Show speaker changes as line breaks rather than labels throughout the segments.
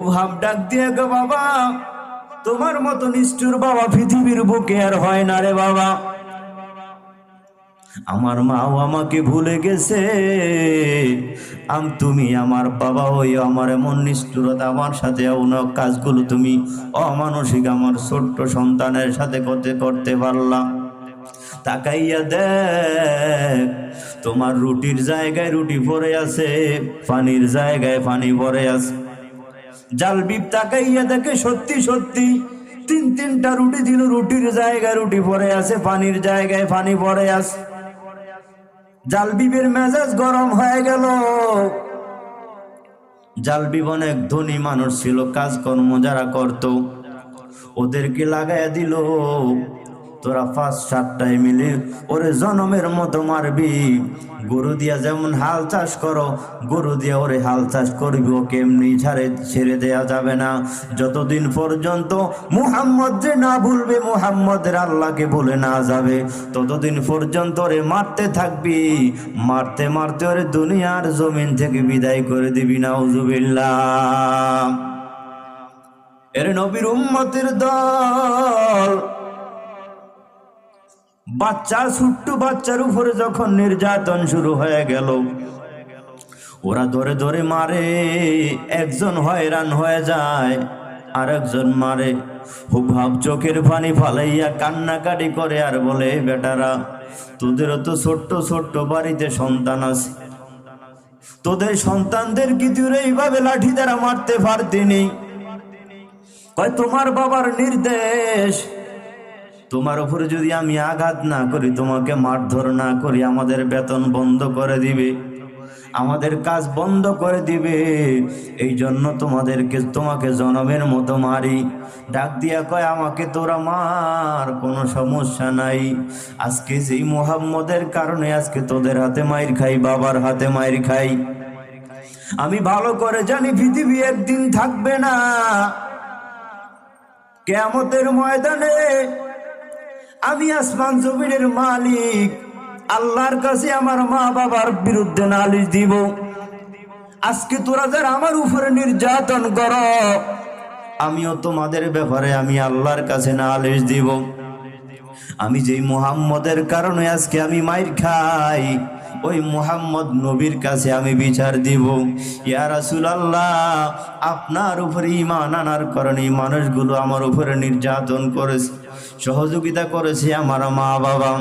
ভাব ডাক দিয়ে গো বাবা, তোমার মতো নিষ্ঠুর বাবা পৃথিবীর বুকে আর হয় না রে বাবা। আমার মাও আমাকে ভুলে গেছে, আম তুমি আমার বাবা ওই আমার এমন নিষ্ঠুরতা আমার সাথে অনেক কাজগুলো তুমি অমানসিক আমার ছোট্ট সন্তানের সাথে করতে করতে পারলাম তাকাইয়া দেখ, তোমার রুটির জায়গায় রুটি পড়ে আছে, পানির জায়গায় পানি পড়ে আছে। জাল বিপ তাকাইয়া দেখে সত্যি সত্যি। তিন তিনটা রুটি দিল রুটির জায়গায় রুটি পরে আছে, পানির জায়গায় পানি পরে আছে। জালবিবের মেজাজ গরম হয়ে গেল। জালবিব অনেক ধনী মানুষ ছিল, কাজকর্ম যারা করত, ওদেরকে লাগাইয়া দিল। তোরা পাঁচ, সাতটায় মিলে ওরে জনমের মতো মারবি। গরু দিয়া যেমন হাল চাষ করো, গরু দিয়া ওরে হাল চাষ করবি ওকে এমনি ছাড়ে ছেড়ে দেয়া যাবে না। যতদিন পর্যন্ত মুহাম্মদ যে না ভুলবে, মুহাম্মদের আল্লাহকে বলে না যাবে। ততদিন পর্যন্ত ওরে মারতে থাকবি। মারতে মারতে ওরে দুনিয়ার জমিন থেকে বিদায় করে দিবি না উজুবিল্লাহ এর নবীর উম্মতের দল বাচ্চা ছোট্ট বাচ্চার উপরে যখন নির্যাতন শুরু হয়ে গেল, ওরা ধরে ধরে মারে, একজন হয়রান হয়ে যায় আর একজন মারে। হুভাব চোখের পানি ফালাইয়া কান্নাকাটি করে আর বলে, বেটারা, তোদেরও তো ছোট্ট ছোট্ট বাড়িতে সন্তান আছে। তোদের সন্তানদের কি তুই এইভাবে লাঠি দ্বারা মারতে পারতিনি তোমার বাবার নির্দেশ তোমার উপরে যদি আমি আঘাত না করি, তোমাকে মারধর না করি, আমাদের বেতন বন্ধ করে দিবে। আমাদের কাজ বন্ধ করে দিবে। এই জন্য তোমাদেরকে, তোমাকে জনমের মতো মারি। ডাক দিয়া কয়, আমাকে তোরা মার, কোনো সমস্যা নাই। আজকে যেই মোহাম্মদের কারণে আজকে তোদের হাতে মাইর খাই, বাবার হাতে মাইর খাই। আমি ভালো করে জানি পৃথিবী একদিন থাকবে না। কেমতের ময়দানে আমি আসমান জমিনের মালিক। আল্লাহর কাছে আমার মা বাবার বিরুদ্ধে নালিশ দিব। আজকে তোরা যারা আমার উপরে নির্যাতন কর, আমিও তোমাদের ব্যাপারে আমি আল্লাহর কাছে নালিশ দিব। আমি যেই মুহাম্মদের কারণে আজকে আমি মাইর খাই ওই মুহাম্মদ নবীর কাছে আমি বিচার দিব। ইয়া রাসূলুল্লাহ, আপনার উপরে ঈমান আনার কারণে মানুষগুলো আমার উপরে নির্যাতন করেছে, সহযোগিতা করেছে আমার মা বাবা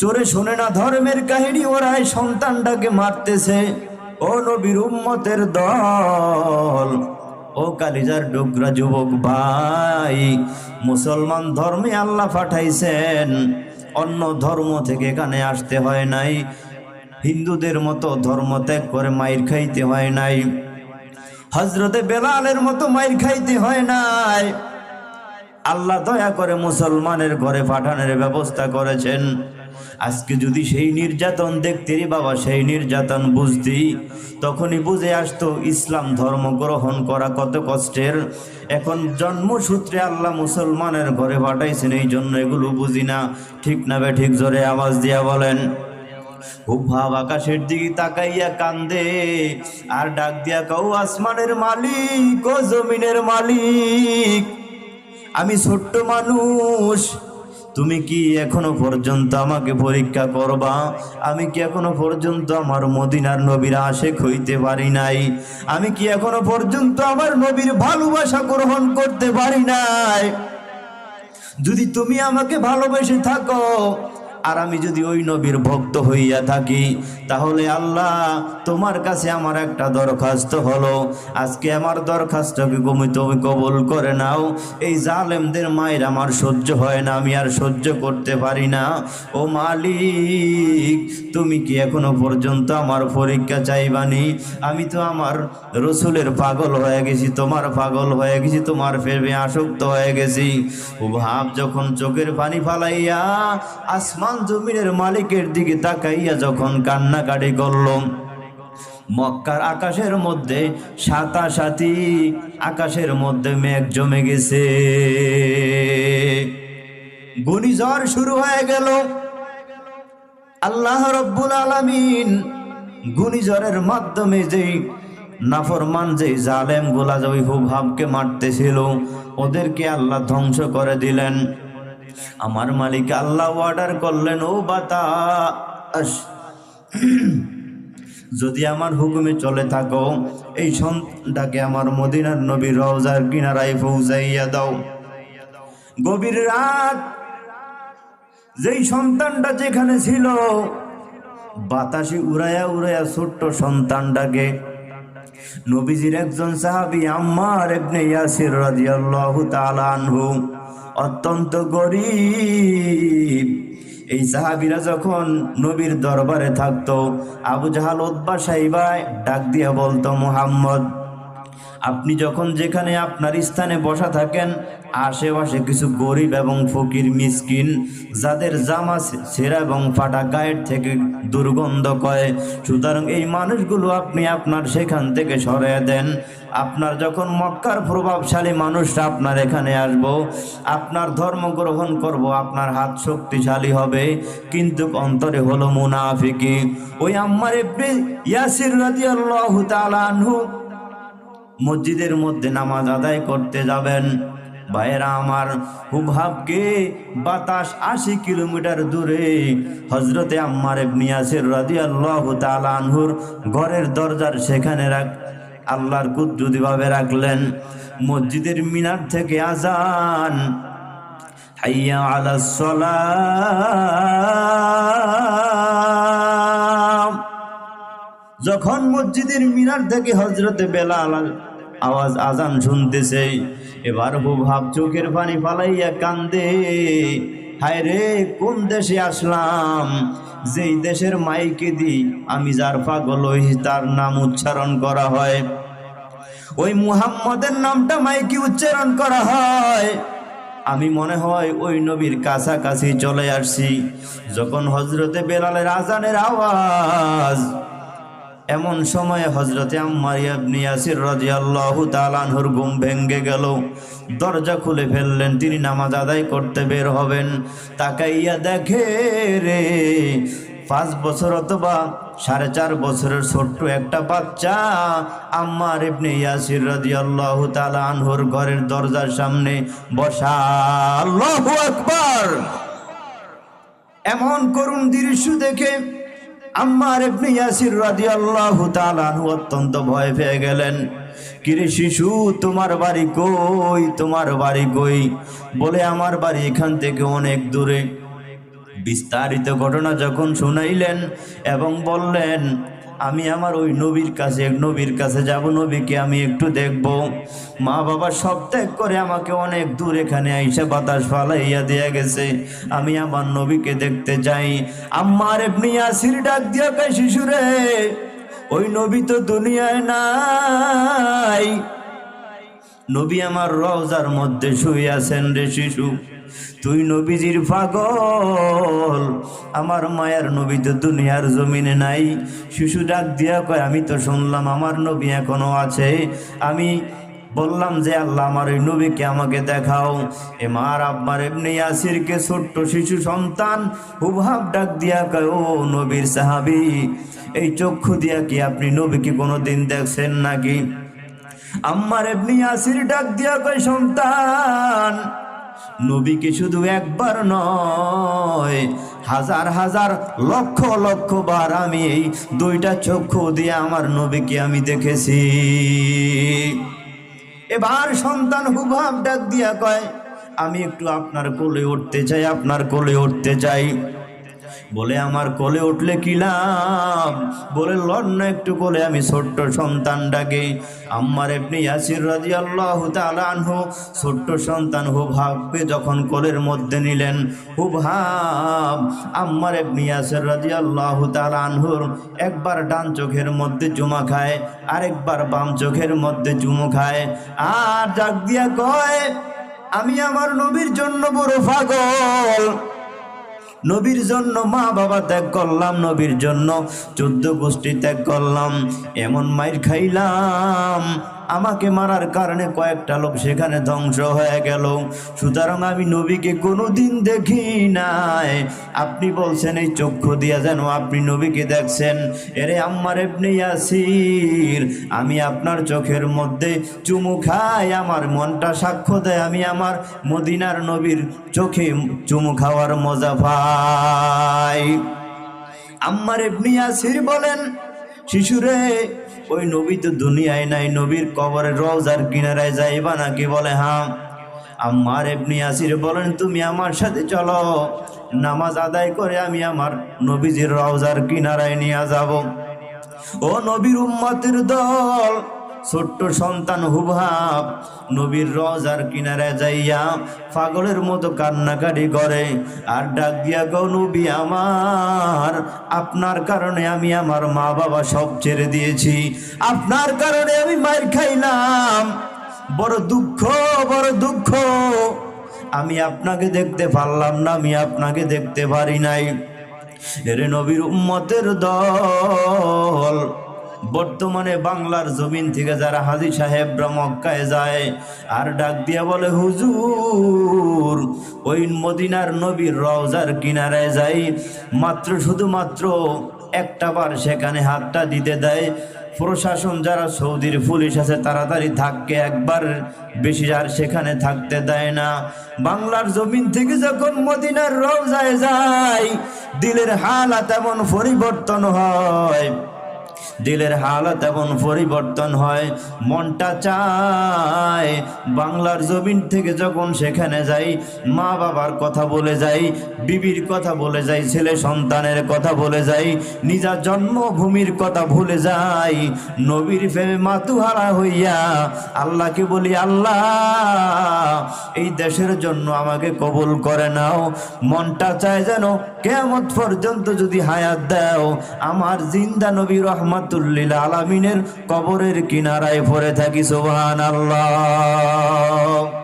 চোরে শোনে না ধর্মের কাহিনী ওরা এই সন্তানটাকে মারতেছে। ও নবীর উম্মতের দল, ও কালিজার ডোগরা যুবক ভাই, মুসলমান ধর্মে আল্লাহ পাঠাইছেন। অন্য ধর্ম থেকে এখানে আসতে হয় নাই। হিন্দুদের মতো ধর্ম ত্যাগ করে মায়ের খাইতে হয় নাই। হজরতে বেলালের মতো মায়ের খাইতে হয় নাই। আল্লাহ দয়া করে মুসলমানের ঘরে পাঠানোর ব্যবস্থা করেছেন। আজকে যদি সেই নির্যাতন দেখতে রে বাবা, সেই নির্যাতন বুঝতি তখনই বুঝে আসতো ইসলাম ধর্ম গ্রহণ করা কত কষ্টের। এখন জন্মসূত্রে আল্লাহ মুসলমানের ঘরে পাঠাইছেন, এই জন্য এগুলো বুঝি না। ঠিক না বে, ঠিক জোরে আওয়াজ দিয়া বলেন ভাব আকাশের দিকে তাকাইয়া কান্দে, আর ডাক দিয়া কাউ আসমানের মালিক ও জমিনের মালিক, আমি ছোট্ট মানুষ তুমি কি এখনও পর্যন্ত আমাকে পরীক্ষা করবা? আমি কি এখনও পর্যন্ত আমার মদিনার নবীর আশেক হইতে পারি নাই? আমি কি এখনও পর্যন্ত আমার নবীর ভালোবাসা গ্রহণ করতে পারি নাই? যদি তুমি আমাকে ভালোবেসে থাকো আর আমি যদি ওই নবীর ভক্ত হইয়া থাকি, তাহলে আল্লাহ তোমার কাছে আমার একটা দরখাস্ত হলো। আজকে আমার দরখাস্তকে তুমি তুমি কবুল করে নাও। এই জালেমদের মায়ের আমার সহ্য হয় না, আমি আর সহ্য করতে পারি না। ও মালিক, তুমি কি এখনও পর্যন্ত আমার পরীক্ষা চাইবানি? আমি তো আমার রসুলের পাগল হয়ে গেছি, তোমার পাগল হয়ে গেছি, তোমার ফেরবে আসক্ত হয়ে গেছি। ও ভাব যখন চোখের পানি ফালাইয়া আসমান জমিনের মালিকের দিকে তাকাইয়া যখন কান্নাকাটি করল, মক্কার আকাশের মধ্যে সাতা সাতাসাতি আকাশের মধ্যে মেঘ জমে গেছে। ঘূর্ণিঝড় শুরু হয়ে গেল। আল্লাহ রব্বুল আলামিন ঘূর্ণিঝড়ের মাধ্যমে যেই নাফরমান যে জালেম গোলা ওই হুভাবকে মারতেছিল, ওদেরকে আল্লাহ ধ্বংস করে দিলেন। আমার মালিক আল্লাহ অর্ডার করলেন, ও বাতাস যদি আমার হুকুমে চলে থাকো, এই সন্তানটাকে আমার মদিনার নবীর রওজার কিনারায় পৌঁছাইয়া দাও। গভীর রাত, যেই সন্তানটা যেখানে ছিল, বাতাসে উড়াইয়া উড়াইয়া ছোট্ট সন্তানটাকে নবীজির একজন সাহাবি আম্মার ইবনে ইয়াসির রাদিয়াল্লাহু তাআলা আনহু অত্যন্ত গরিব। এই সাহাবিরা যখন নবীর দরবারে থাকতো, আবু জাহাল উদ্বা সাইবাই ডাক দিয়া বলতো, মুহাম্মদ আপনি যখন যেখানে আপনার স্থানে বসা থাকেন, আশেপাশে কিছু গরিব এবং ফকির মিসকিন, যাদের জামা ছেঁড়া এবং ফাটা গায়ের থেকে দুর্গন্ধ করে সুতরাং এই মানুষগুলো আপনি আপনার সেখান থেকে সরিয়ে দেন। আপনার যখন মক্কার প্রভাবশালী মানুষরা আপনার এখানে আসব, আপনার ধর্ম গ্রহণ করব, আপনার হাত শক্তিশালী হবে। কিন্তু অন্তরে হলো মুনাফিকি। ওই আম্মার ইয়াসির রাদিয়াল্লাহু মসজিদের মধ্যে নামাজ আদায় করতে যাবেন। ভাইয়েরা আমার, হুবহাবকে বাতাস আশি কিলোমিটার দূরে হজরতে আম্মার নিয়াসের রাজি আল্লাহ আনহুর ঘরের দরজার সেখানে রাখ, আল্লাহর কুদ্রুতিভাবে রাখলেন। মসজিদের মিনার থেকে আজান হাইয়া আলা যখন মসজিদের মিনার থেকে হজরতে বেলা বেলাল আওয়াজ আজান শুনতেছে। এবার ভাব চোখের পানি ফালাইয়া কান্দে। হায় রে, কোন দেশে আসলাম? যেই দেশের মাইকে দি আমি যার পাগল তার নাম উচ্চারণ করা হয়। ওই মুহাম্মদের নামটা মাইকে উচ্চারণ করা হয়। আমি মনে হয় ওই নবীর কাছাকাছি চলে আসছি। যখন হজরতে বেলালের আজানের আওয়াজ এমন সময়ে হজরতে আম্মার ইবনে ইয়াসির রাদিয়াল্লাহু তাআলা আনহুর ঘুম ভেঙ্গে গেল। দরজা খুলে ফেললেন, তিনি নামাজ আদায় করতে বের হবেন। তাকাইয়া দেখে রে, পাঁচ বছর অথবা সাড়ে চার বছরের ছোট্ট একটা বাচ্চা আম্মার ইবনে ইয়াসির রাদিয়াল্লাহু তাআলা আনহুর ঘরের দরজার সামনে বসা। আল্লাহু আকবার! এমন করুণ দৃশ্য দেখে আম্মার ইবনে ইয়াসির রাদিয়াল্লাহু তাআলা আনহু অত্যন্ত ভয় পেয়ে গেলেন। কিরে শিশু, তোমার বাড়ি কই? তোমার বাড়ি কই? বলে, আমার বাড়ি এখান থেকে অনেক দূরে। বিস্তারিত ঘটনা যখন শুনাইলেন এবং বললেন আমি আমার ওই নবীর কাছে নবীর কাছে যাব, নবীকে আমি একটু দেখব। মা বাবা সব ত্যাগ করে আমাকে অনেক দূর এখানে আইসা বাতাস ফালাইয়া দিয়া গেছে। আমি আমার নবীকে দেখতে যাই। আম্মার এমনি আসির ডাক দিয়া কে শিশুরে, ওই নবী তো দুনিয়ায় নাই। নবী আমার রওজার মধ্যে শুয়ে আছেন রে শিশু। তুই নবীজির পাগল। আমার মায়ের নবী তো দুনিয়ার জমিনে নাই। শিশু ডাক দিয়া কয়, আমি তো শুনলাম আমার নবী এখনও আছে। আমি বললাম যে আল্লাহ আমার ওই নবীকে আমাকে দেখাও। এ মার আব্বার এমনি ইয়াসিরকে ছোট্ট শিশু সন্তান। হুবহাব ডাক দিয়া কয়, ও নবীর সাহাবি, এই চক্ষু দিয়া কি আপনি নবীকে কোনোদিন দেখছেন নাকি? আম্মার এমনি আসির ডাক দিয়া কয়, সন্তান নবীকে শুধু একবার নয়। হাজার হাজার লক্ষ লক্ষ বার আমি এই দুইটা চক্ষু দিয়ে আমার নবীকে আমি দেখেছি। এবার সন্তান হুভাব ডাক দিয়া কয়, আমি একটু আপনার কোলে উঠতে চাই, আপনার কোলে উঠতে চাই। বলে, আমার কোলে উঠলে কি লাভ? বলে, লড় একটু কোলে, আমি ছোট্ট সন্তানটাকে। আম্মার এমনি ইয়াসির রাজি আল্লাহ আনহু ছোট্ট সন্তান হুভাবকে যখন কোলের মধ্যে নিলেন হুভাব আম্মার এমনি ইয়াসির রাজি আল্লাহ আনহুর একবার ডান চোখের মধ্যে জুমা খায়, আরেকবার বাম চোখের মধ্যে চুমু খায়। আর ডাক দিয়া কয়, আমি আমার নবীর জন্য বড় পাগল। নবীর জন্য মা বাবা ত্যাগ করলাম, নবীর জন্য চোদ্দ গোষ্ঠী ত্যাগ করলাম, এমন মায়ের খাইলাম। আমাকে মারার কারণে কয়েকটা লোক সেখানে ধ্বংস হয়ে গেল। সুতরাং আমি নবীকে কোনোদিন দেখি নাই। আপনি বলছেন, এই চক্ষু দিয়া যেন আপনি নবীকে দেখছেন? এরে আম্মার এমনি ইয়াসির, আমি আপনার চোখের মধ্যে চুমু খাই, আমার মনটা সাক্ষ্য দেয়, আমি আমার মদিনার নবীর চোখে চুমু খাওয়ার মজা পাই। আম্মার এমনি ইয়াসির বলেন, শিশুরে ওই নবী তো দুনিয়ায় নাই, নবীর কবরে রওজার কিনারায় যাইবা নাকি? বলে, হাম। আমার এমনি আসির বলেন, তুমি আমার সাথে চলো। নামাজ আদায় করে আমি আমার নবীজির রওজার কিনারায় নিয়ে যাব। ও নবীর উম্মাতের দল ছোট্ট সন্তান হুবহাব নবীর রজার কিনারে যাইয়া পাগলের মতো কান্নাকাটি করে। আর ডাক দিয়া, গো নবী আমার, আপনার কারণে আমি আমার মা বাবা সব ছেড়ে দিয়েছি। আপনার কারণে আমি মার খাইলাম। বড় দুঃখ বড় দুঃখ। আমি আপনাকে দেখতে পারলাম না, আমি আপনাকে দেখতে পারি নাই। এরে নবীর উম্মতের দল বর্তমানে বাংলার জমিন থেকে যারা হাজি সাহেবরা মক্কায় যায়, আর ডাক দিয়া বলে, হুজুর, ওই মদিনার নবীর রওজার কিনারায় যাই। মাত্র শুধুমাত্র একটা বার সেখানে হাতটা দিতে দেয়। প্রশাসন যারা সৌদির পুলিশ আছে, তাড়াতাড়ি থাককে একবার। বেশি আর সেখানে থাকতে দেয় না। বাংলার জমিন থেকে যখন মদিনার রওজায় যায়, দিলের হালাত এমন পরিবর্তন হয়। দিলের হালত এমন পরিবর্তন হয়, মনটা চায় বাংলার জমিন থেকে যখন সেখানে যাই, মা বাবার কথা বলে যাই, বিবির কথা বলে যাই, ছেলে সন্তানের কথা বলে যাই, নিজা জন্মভূমির কথা ভুলে যাই, নবীর প্রেমে মাতুহারা হইয়া আল্লাহকে বলি, আল্লাহ, এই দেশের জন্য আমাকে কবুল করে নাও, মনটা চায় যেন কেমন পর্যন্ত যদি হায়াত দাও, আমার জিন্দা নবী আলামিনের কবরের কিনারায় ভরে থাকি সোহান আল্লাহ